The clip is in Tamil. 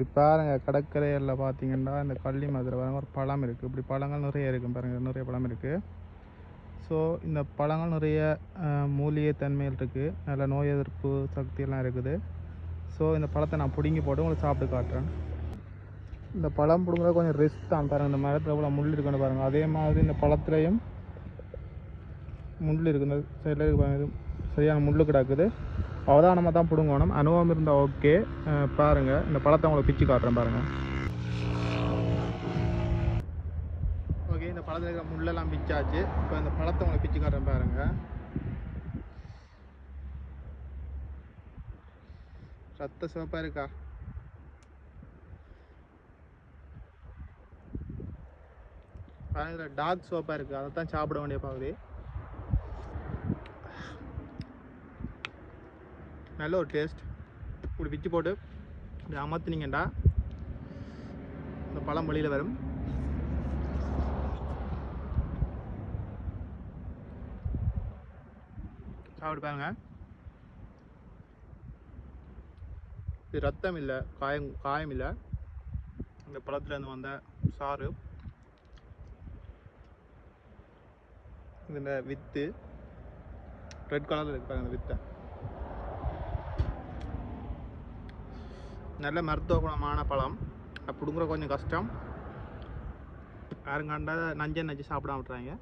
இப்படி பாருங்கள் கடற்கரையில் பார்த்தீங்கன்னா இந்த கள்ளி மதுரை பாருங்க ஒரு பழம் இருக்குது இப்படி பழங்கள் நிறைய இருக்கும் பாருங்கள் நிறைய பழம் இருக்குது ஸோ இந்த பழங்கள் நிறைய மூலிகை தன்மைகள் இருக்குது நல்ல நோய் எதிர்ப்பு சக்தியெல்லாம் இருக்குது. ஸோ இந்த பழத்தை நான் பிடுங்கி போட்டு உங்களுக்கு சாப்பிட்டு காட்டுறேன். இந்த பழம் பிடுங்குறது கொஞ்சம் ரிஸ்க் தான் பாருங்கள் இந்த மரத்தில் எவ்வளோ முள் இருக்குன்னு பாருங்கள் அதே மாதிரி இந்த பழத்துலேயும் முள் இருக்குது இந்த சைடில் இருக்கு சரியான முள் கிடக்குது. அவதானமாக தான் பிடுங்கணும் அனுபவம் இருந்தால் ஓகே பாருங்கள் இந்த பழத்தை உங்களுக்கு பிச்சு காட்டுறேன் பாருங்கள் ஓகே இந்த பழத்தில் இருக்கிற முள்ளெல்லாம் பிச்சாச்சு. இப்போ இந்த பழத்தை உங்களுக்கு பிச்சு காட்டுறேன் பாருங்கள் ரத்த சிவப்பாக இருக்கா? பாருங்க டார்க் சோப்பாக இருக்குது அதை தான் சாப்பிட வேண்டிய பகுதி. நல்ல ஒரு டேஸ்ட் இப்படி பிச்சு போட்டு இப்படி அமர்த்தினீங்கண்டா இந்த பழம் வழியில் வரும். சாப்பிட்டு பாருங்க. இது ரத்தம் இல்லை காயம் காயம் இல்லை. இந்த பழத்துலேருந்து வந்த சாறு. இந்த வித்து ரெட் கலரில் இருக்காங்க அந்த இந்த வித்தை. நல்ல மருத்துவ குணமான பழம். பிடுங்குற கொஞ்சம் கஷ்டம். யாரும் கண்டா நஞ்சை நஞ்சு சாப்பிட விட்றாங்க